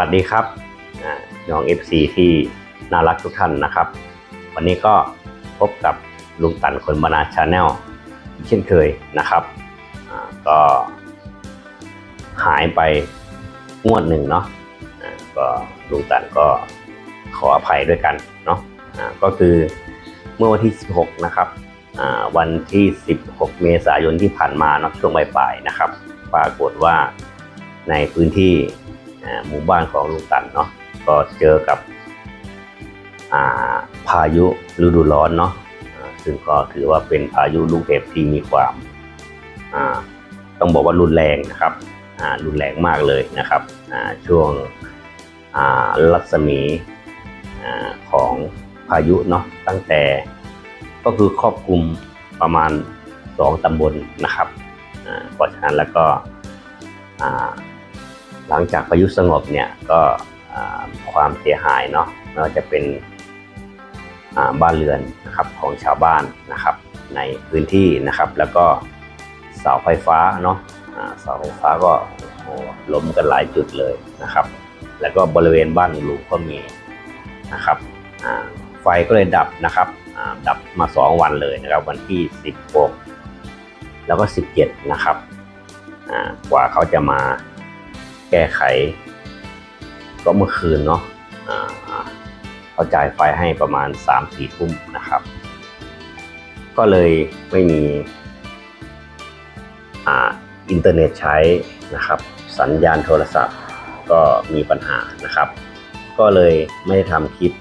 วัสดีครับอ่าน้อง FC ที่น่ารักทุกท่านนะครับ วันนี้ก็พบกับลุงตันคนบรรณาชาแนลเช่นเคยนะครับก็หายไปงวดหนึ่งเนาะก็ลุงตันก็ขออภัยด้วยกันเนาะก็คือเมื่อวันที่ 16 นะครับวันที่ 16 เมษายนที่ผ่านมาเนาะช่วงบ่ายๆนะครับ ปรากฏว่าในพื้นที่ หมู่บ้านของลุงตันเนาะก็เจอกับาพายุฤดูร้อนเนาะซึ่งก็ถือว่าเป็นพายุลูกเห็บที่มีความาต้องบอกว่ารุนแรงนะครับรุนแรงมากเลยนะครับช่วงรัศมีอของพายุเนาะตั้งแต่ก็คือครอบคลุมประมาณสองตำบลนะครับเพราะฉะนั้นแล้วก็ หลังจากพายุสงบเนี่ยก็ความเสียหายเนาะไม่ว่าจะเป็นบ้านเรือนนะครับของชาวบ้านนะครับในพื้นที่นะครับ แล้วก็เสาไฟฟ้าเนาะเสาไฟฟ้าก็ล้มกันหลายจุดเลยนะครับ แล้วก็บริเวณบ้านลุงก็มีนะครับไฟก็เลยดับนะครับดับมา 2 วันเลยนะครับ วันที่ 16 แล้วก็ 17 นะครับกว่าเขาจะมา แก้ไข ก็เมื่อคืนเนาะเขาจ่ายไฟให้ประมาณ3ามสี่ทุ่มนะครับ ก็เลยไม่มีอินเทอร์เน็ตใช้นะครับ สัญญาณโทรศัพท์ก็มีปัญหานะครับ ก็เลยไม่ได้ทำคลิป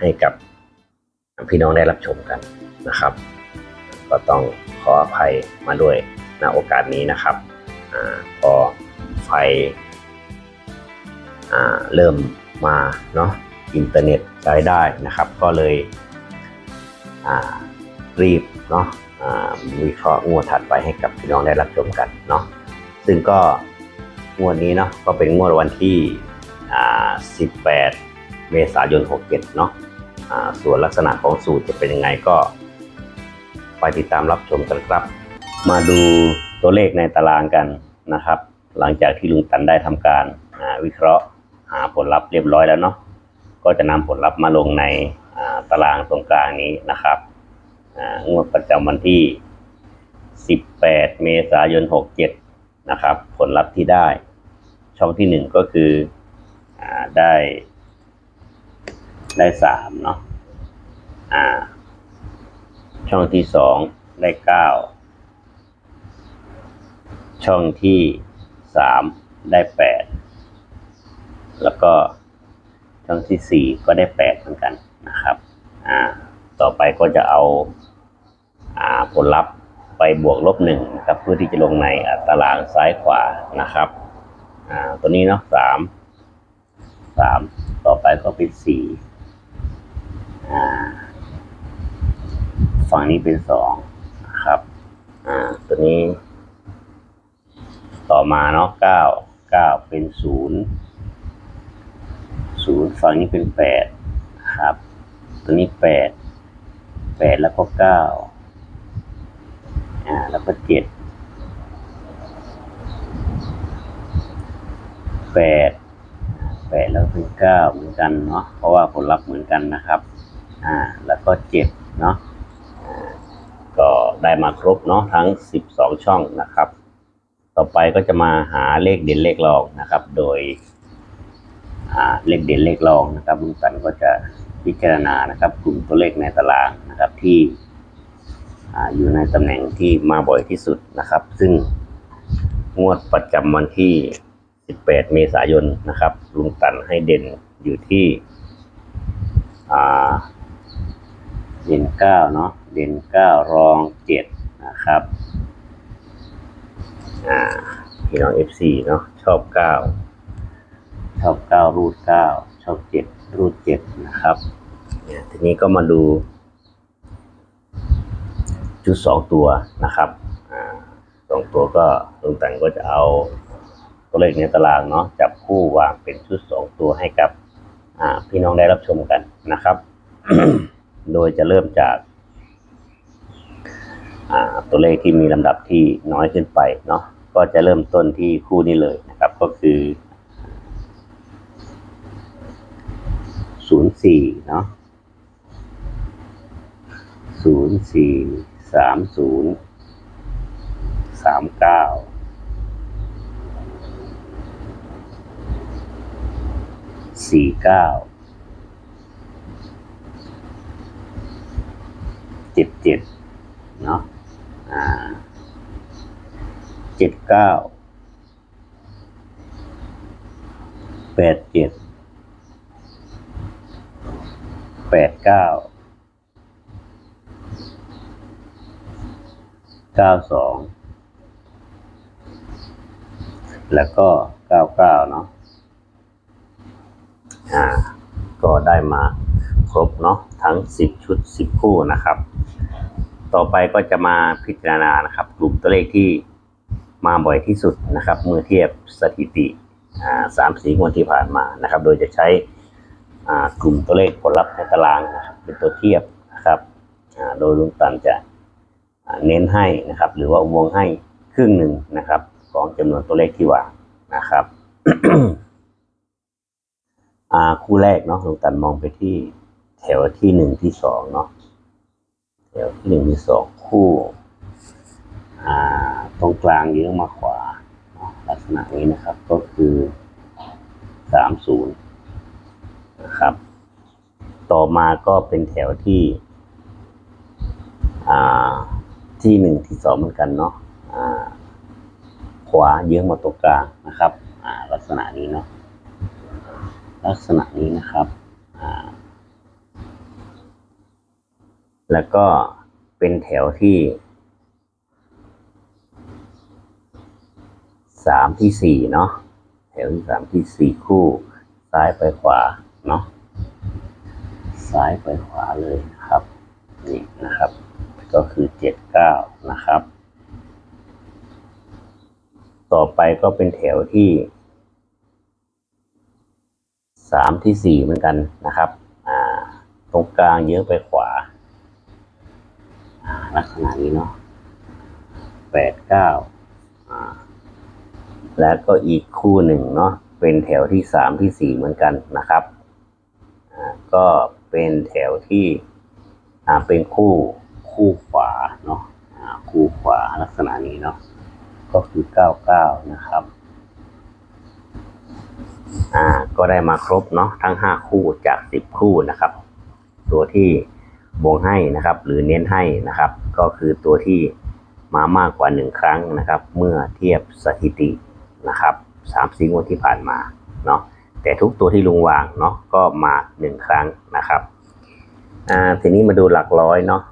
ให้กับพี่น้องได้รับชมกันนะครับ ก็ต้องขออภัยมาด้วยณโอกาสนี้นะครับอพอ ไฟเริ่มมาเนาะอินเทอร์เน็ตใช้ได้นะครับ ก็เลยรีบเนาะวิเคราะห์งวดถัดไปให้กับพี่น้องได้รับชมกันเนาะซึ่งก็งวดนี้เนาะก็เป็นงวดวันที่ 18 เมษายน 67 เนาะส่วนลักษณะของสูตรจะเป็นยังไงก็ไปติดตามรับชมกันครับ มาดูตัวเลขในตารางกันนะครับ หลังจากที่ลุงตันได้ทำการวิเคราะห์หาผลลัพธ์เรียบร้อยแล้วเนาะก็จะนำผลลัพธ์มาลงในตารางตรงกลางนี้นะครับงวดประจำวันที่ 18 เมษายน 67 นะครับ ผลลัพธ์ที่ได้ ช่องที่หนึ่งก็คืออได้ได้สามเนาะช่องที่สองได้เก้าช่องที่ สามได้แปดแล้วก็ช่องที่สี่ก็ได้แปดเหมือนกันนะครับอ่าต่อไปก็จะเอาอ่าผลลัพธ์ไปบวกลบหนึ่งนะครับเพื่อที่จะลงในตารางซ้ายขวานะครับอ่าตัวนี้เนาะสามสามต่อไปก็เป็นสี่อ่าฝั่งนี้เป็นสองนะครับอ่าตัวนี้ ต่อมาเนาะเก้าเก้าเป็นศูนย์ศูนย์ฝั่งนี้เป็นแปดครับ ตัวนี้แปดแปดแล้วก็เก้าอ่าแล้วก็เจ็ดแปดแปดแล้วเป็นเก้าเหมือนกันเนาะเพราะว่าผลลัพธ์เหมือนกันนะครับอ่าแล้วก็เจ็ดเนาะก็ได้มาครบเนาะทั้ง 12 ช่องนะครับ ต่อไปก็จะมาหาเลขเด่นเลขรองนะครับ โดยเลขเด่นเลขรองนะครับลุงตันก็จะพิจารณานะครับ กลุ่มตัวเลขในตารางนะครับที่ออยู่ในตำแหน่งที่มาบ่อยที่สุดนะครับ ซึ่งงวดประจำวันที่ 18 เมษายนนะครับ ลุงตันให้เด่นอยู่ที่เด่นเก้าเนาะเด่นเก้ารองเจ็ดนะครับ อ่าพี่น้อง FC เนาะชอบเก้าชอบเก้ารูดเก้าชอบเจ็ดรูดเจ็ดนะครับเนี่ยทีนี้ก็มาดูชุดสองตัวนะครับอ่าสองตัวก็ลุงแต่งก็จะเอาตัวเลขในตารางเนาะจับคู่วางเป็นชุดสองตัวให้กับ อ่าพี่น้องได้รับชมกันนะครับ โดยจะเริ่มจากอ่า ตัวเลขที่มีลำดับที่น้อยขึ้นไปเนาะก็จะเริ่มต้นที่คู่นี้เลยนะครับ ก็คือศูนย์สี่เนาะศูนย์สี่สามศูนย์สามเก้าสี่เก้าเจ็ดเจ็ด เจ็ดเก้าแปดเจ็ดแปดเก้าเก้าสองแล้วก็เก้าเก้าเนาะอ่า ก็ได้มาครบเนาะทั้งสิบชุดสิบคู่นะครับ ต่อไปก็จะมาพิจารณานะครับ กลุ่มตัวเลขที่มาบ่อยที่สุดนะครับเมื่อเทียบสถิติสามสี่งวดที่ผ่านมานะครับ โดยจะใช้กลุ่มตัวเลขผลลัพธ์ในตารางนะครับเป็นตัวเทียบนะครับโดยลุงตันจะเน้นให้นะครับ หรือว่าวงให้ครึ่งหนึ่งนะครับ ของจำนวนตัวเลขที่วางนะครับคู่แรกเนาะลุงตันมองไปที่แถวที่หนึ่งที่สองเนาะ แถวที่หนึ่งที่สองคู่ตรงกลางเยื้องมาขวา ลักษณะนี้นะครับก็คือสามศูนย์นะครับ ต่อมาก็เป็นแถวที่ที่หนึ่งที่สองเหมือนกันเนาะขวาเยื้องมาตรงกลางนะครับลักษณะนี้เนาะลักษณะนี้นะครับ แล้วก็เป็นแถวที่สามที่สี่เนาะแถวที่สามที่สี่คู่ ซ้ายไปขวาเนาะซ้ายไปขวาเลยนะครับนี่นะครับ ก็คือเจ็ดเก้านะครับ ต่อไปก็เป็นแถวที่สามที่สี่เหมือนกันนะครับ อ่า ตรงกลางเยอะไปขวาอ่า ลักษณะนี้เนาะแปดเก้าแล้วก็อีกคู่หนึ่งเนาะเป็นแถวที่สามที่สี่เหมือนกันนะครับก็เป็นแถวที่เป็นคู่คู่ขวาเนาะคู่ขวาลักษณะนี้เนาะก็คือเก้าเก้านะครับอ่าก็ได้มาครบเนาะทั้งห้าคู่จากสิบคู่นะครับ ตัวที่ วงให้นะครับ หรือเน้นให้นะครับ ก็คือตัวที่มามากกว่าหนึ่งครั้งนะครับ เมื่อเทียบสถิตินะครับสามสี่งวดที่ผ่านมาเนาะแต่ทุกตัวที่ลุงวางเนาะก็มาหนึ่งครั้งนะครับอ่าทีนี้มาดูหลักร้อยเนาะ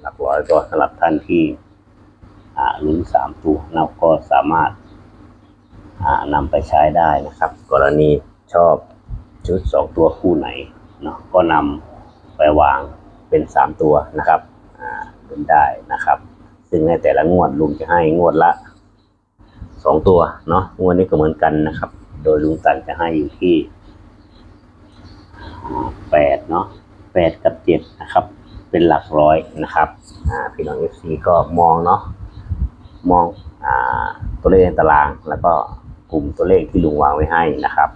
หลักร้อยก็สำหรับท่านที่อ่าลุ้นสามตัวเราก็สามารถอ่านำไปใช้ได้นะครับ กรณีชอบชุดสองตัวคู่ไหนเนาะก็นำไปวาง เป็นสามตัวนะครับเป็นได้นะครับ ซึ่งในแต่ละงวดลุงจะให้งวดละสองตัวเนาะงวดนี้ก็เหมือนกันนะครับ โดยลุงตันจะให้อยู่ที่อ่าแปดเนาะแปดกับเจ็ดนะครับ เป็นหลักร้อยนะครับพี่น้องเอฟซีก็มองเนาะมองอตัวเลขในตารางแล้วก็กลุ่มตัวเลขที่ลุงวางไว้ให้นะครับ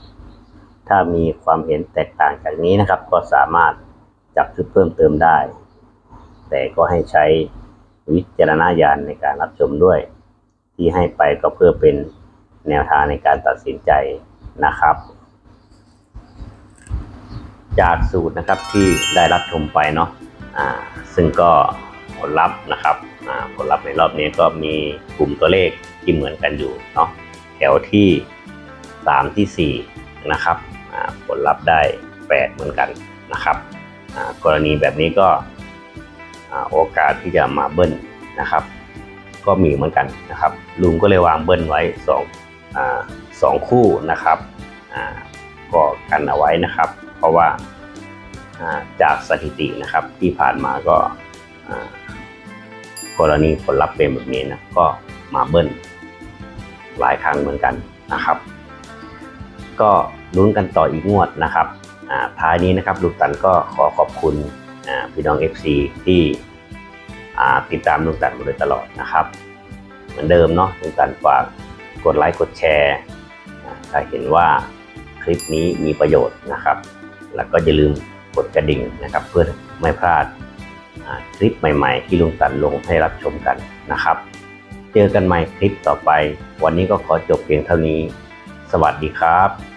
ถ้ามีความเห็นแตกต่างจากนี้นะครับ ก็สามารถ จับชุดเพิ่มเติมได้ แต่ก็ให้ใช้วิจารณญาณในการรับชมด้วย ที่ให้ไปก็เพื่อเป็นแนวทางในการตัดสินใจนะครับ จากสูตรนะครับที่ได้รับชมไปเนาะอ่าซึ่งก็ผลลัพธ์นะครับผลลัพธ์ในรอบนี้ก็มีกลุ่มตัวเลขที่เหมือนกันอยู่เนาะแถวที่ 3 ที่ 4 นะครับผลลัพธ์ได้ 8 เหมือนกันนะครับ กรณีแบบนี้ก็โอกาสที่จะมาเบิ้ลนะครับ ก็มีเหมือนกันนะครับ ลุงก็เลยวางเบิ้ลไว้สองสองคู่นะครับก็กันเอาไว้นะครับ เพราะว่าจากสถิตินะครับที่ผ่านมาก็กรณีผลลัพธ์เป็นแบบนี้นะก็มาเบิ้ลหลายครั้งเหมือนกันนะครับ ก็ลุ้นกันต่ออีกงวดนะครับ ท้ายนี้นะครับลูกตันก็ขอขอบคุณพี่น้อง FC ที่อ่ติดตามลูกตันมาโดยตลอดนะครับ เหมือนเดิมเนาะลูกตันฝากกดไลค์กดแชร์ถ้าเห็นว่าคลิปนี้มีประโยชน์นะครับ แล้วก็อย่าลืมกดกระดิ่งนะครับ เพื่อไม่พลาดคลิปใหม่ ๆ ที่ลุงตันลงให้รับชมกันนะครับ เจอกันใหม่คลิปต่อไป วันนี้ก็ขอจบเพียงเท่านี้ สวัสดีครับ